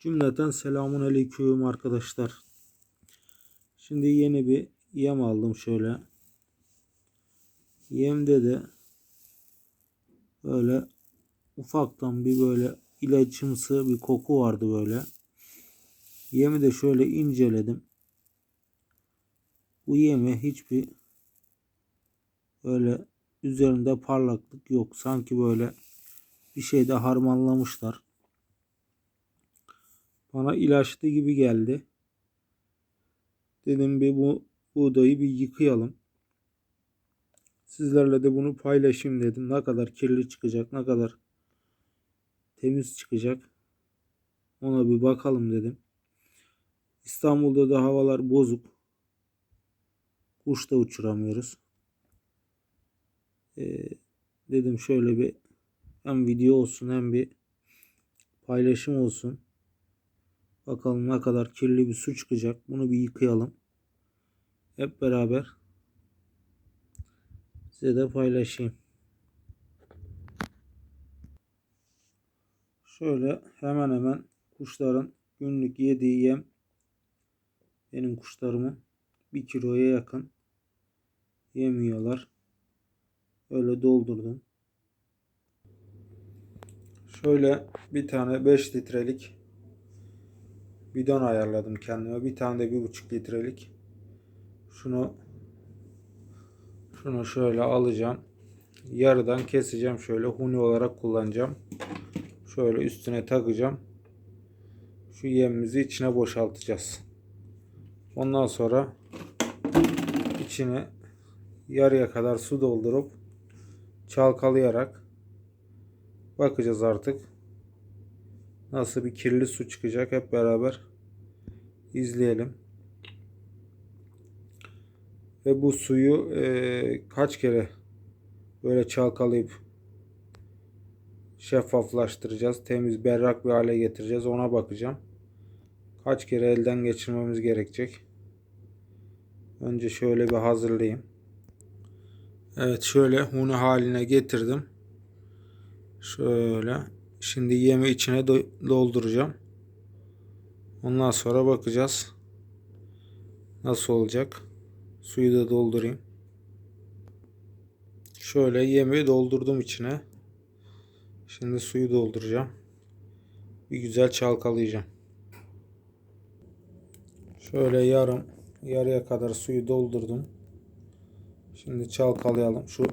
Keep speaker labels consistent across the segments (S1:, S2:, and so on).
S1: Cümleten selamun aleyküm arkadaşlar. Şimdi yeni bir yem aldım şöyle. Yemde de böyle ufaktan bir böyle ilaçımsı bir koku vardı böyle. Yemi de şöyle inceledim. Bu yeme hiçbir böyle üzerinde parlaklık yok. Sanki böyle bir şeyde harmanlamışlar. Bana ilaçlı gibi geldi. Dedim bir bu buğdayı bir yıkayalım. Sizlerle de bunu paylaşayım dedim. Ne kadar kirli çıkacak, ne kadar temiz çıkacak. Ona bir bakalım dedim. İstanbul'da da havalar bozuk. Kuş da uçuramıyoruz. Ee, dedim şöyle bir hem video olsun hem bir paylaşım olsun. Bakalım ne kadar kirli bir su çıkacak. Bunu bir yıkayalım. Hep beraber size de paylaşayım. Şöyle hemen hemen kuşların günlük yediği yem benim kuşlarımın bir kiloya yakın yem yiyorlar. Öyle doldurdum. Şöyle bir tane 5 litrelik bidon ayarladım kendime. Bir tane de bir buçuk litrelik. Şunu şunu şöyle alacağım. Yarıdan keseceğim şöyle huni olarak kullanacağım. Şöyle üstüne takacağım. Şu yemimizi içine boşaltacağız. Ondan sonra içine yarıya kadar su doldurup çalkalayarak bakacağız artık nasıl bir kirli su çıkacak hep beraber izleyelim. Ve bu suyu e, kaç kere böyle çalkalayıp şeffaflaştıracağız. Temiz berrak bir hale getireceğiz. Ona bakacağım. Kaç kere elden geçirmemiz gerekecek. Önce şöyle bir hazırlayayım. Evet şöyle huni haline getirdim. Şöyle. Şimdi yemi içine dolduracağım. Ondan sonra bakacağız. Nasıl olacak. Suyu da doldurayım. Şöyle yemi doldurdum içine. Şimdi suyu dolduracağım. Bir güzel çalkalayacağım. Şöyle yarım yarıya kadar suyu doldurdum. Şimdi çalkalayalım. Şu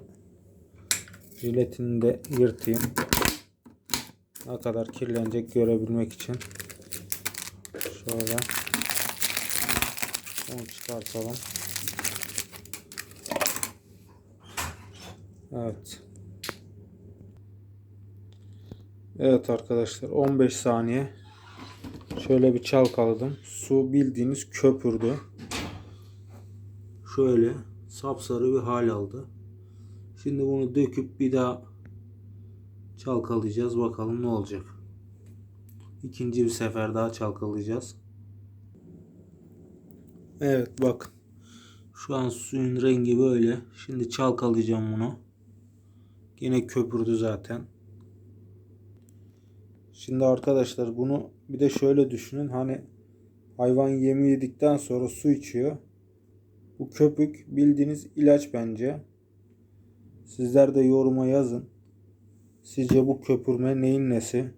S1: jiletini de yırtayım. Ne kadar kirlenecek görebilmek için. Şöyle. Onu çıkartalım. Evet. Evet arkadaşlar 15 saniye şöyle bir çalkaladım. Su bildiğiniz köpürdü. Şöyle sapsarı bir hal aldı. Şimdi bunu döküp bir daha çalkalayacağız. Bakalım ne olacak. İkinci bir sefer daha çalkalayacağız. Evet bak. Şu an suyun rengi böyle. Şimdi çalkalayacağım bunu. Yine köpürdü zaten. Şimdi arkadaşlar bunu bir de şöyle düşünün. Hani hayvan yemi yedikten sonra su içiyor. Bu köpük bildiğiniz ilaç bence. Sizler de yoruma yazın. Sizce bu köpürme neyin nesi?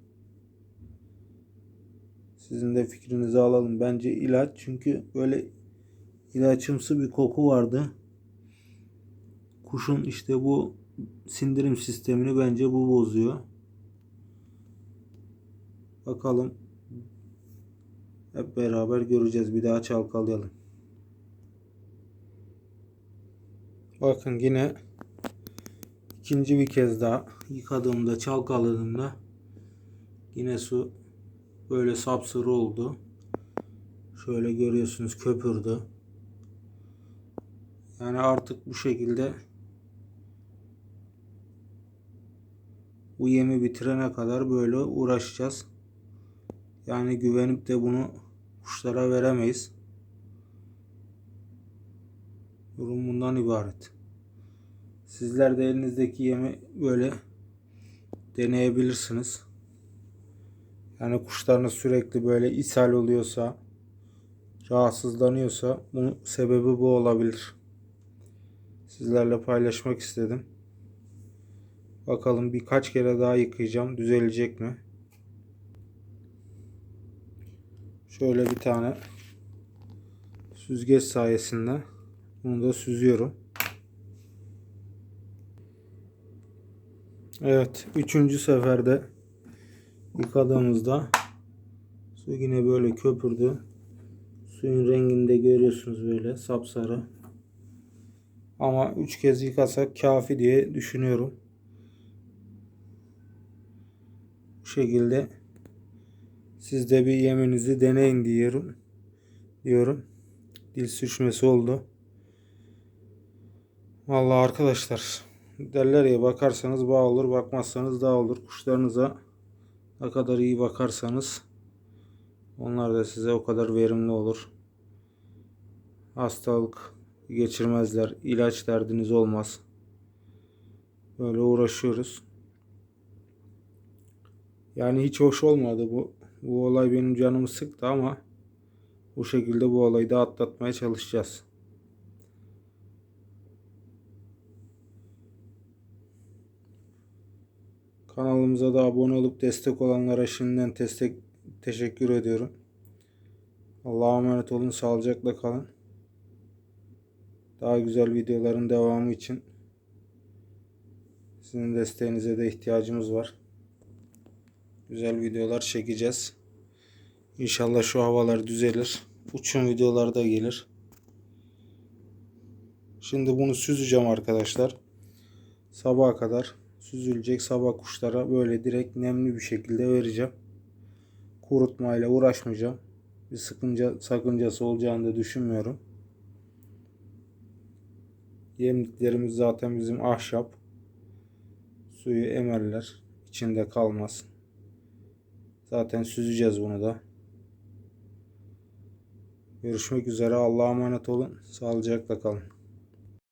S1: Sizin de fikrinizi alalım. Bence ilaç çünkü böyle ilaçımsı bir koku vardı. Kuşun işte bu sindirim sistemini bence bu bozuyor. Bakalım. Hep beraber göreceğiz. Bir daha çalkalayalım. Bakın yine ikinci bir kez daha yıkadığımda çalkaladığımda yine su böyle sapsarı oldu. Şöyle görüyorsunuz köpürdü. Yani artık bu şekilde bu yemi bitirene kadar böyle uğraşacağız. Yani güvenip de bunu kuşlara veremeyiz. Durum bundan ibaret. Sizler de elinizdeki yemi böyle deneyebilirsiniz. Yani kuşlarınız sürekli böyle ishal oluyorsa, rahatsızlanıyorsa bunun sebebi bu olabilir. Sizlerle paylaşmak istedim. Bakalım birkaç kere daha yıkayacağım. Düzelecek mi? Şöyle bir tane süzgeç sayesinde bunu da süzüyorum. Evet. Üçüncü seferde yıkadığımızda su yine böyle köpürdü. Suyun rengini de görüyorsunuz böyle sapsarı. Ama üç kez yıkasak kafi diye düşünüyorum. Bu şekilde siz de bir yeminizi deneyin diyorum. Diyorum. Dil sürçmesi oldu. Vallahi arkadaşlar derler ya bakarsanız bağ olur bakmazsanız dağ olur. Kuşlarınıza ne kadar iyi bakarsanız onlar da size o kadar verimli olur. Hastalık geçirmezler. ilaç derdiniz olmaz. Böyle uğraşıyoruz. Yani hiç hoş olmadı bu. Bu olay benim canımı sıktı ama bu şekilde bu olayı da atlatmaya çalışacağız. Kanalımıza da abone olup destek olanlara şimdiden destek teşekkür ediyorum. Allah'a emanet olun. Sağlıcakla kalın. Daha güzel videoların devamı için sizin desteğinize de ihtiyacımız var. Güzel videolar çekeceğiz. İnşallah şu havalar düzelir. Uçum videolar da gelir. Şimdi bunu süzeceğim arkadaşlar. Sabaha kadar süzülecek. Sabah kuşlara böyle direkt nemli bir şekilde vereceğim. Kurutmayla uğraşmayacağım. Bir sıkınca, sakıncası olacağını da düşünmüyorum. Yemliklerimiz zaten bizim ahşap. Suyu emerler. içinde kalmaz. Zaten süzeceğiz bunu da. Görüşmek üzere. Allah'a emanet olun. Sağlıcakla kalın.